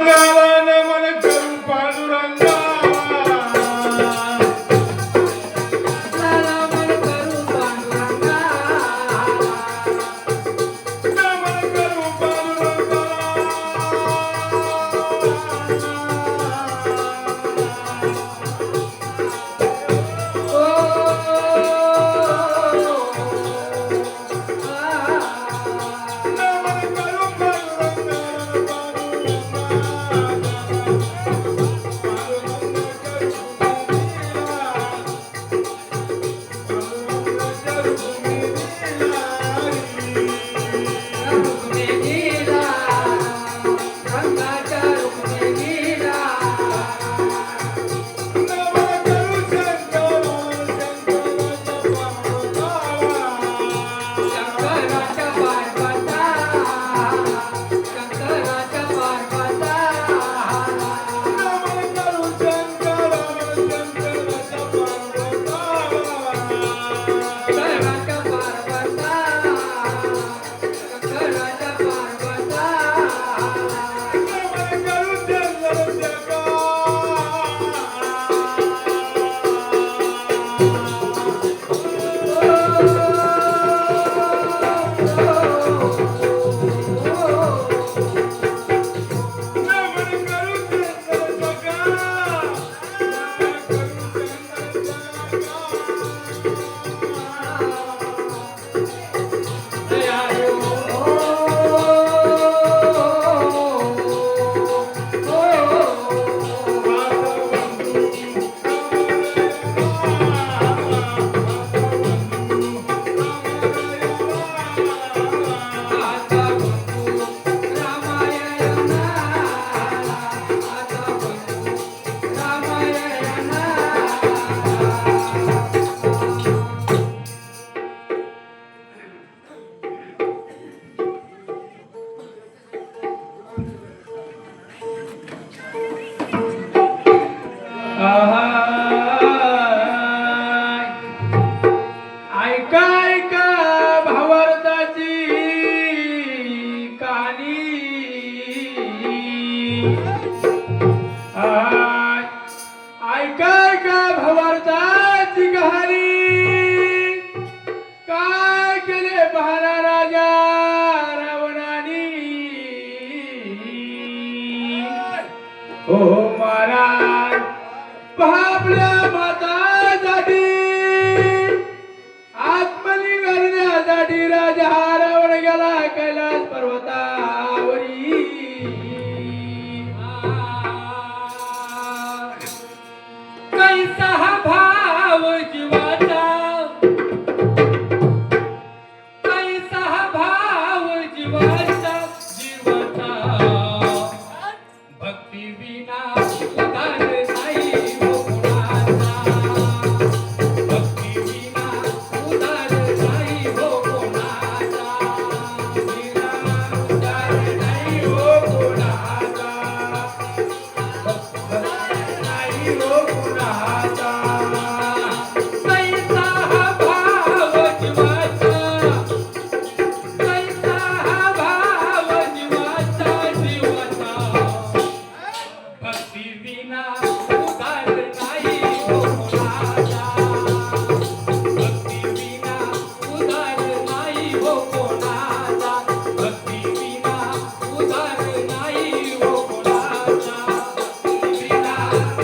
Yeah. ऐका ऐका भावार्थाची कहाणी. आय, ऐका ऐका भावार्थाची कहाणी. काय केले बहाना राजा रावणानी हो महाराज. पहा आपल्या माता जाती you, Lord.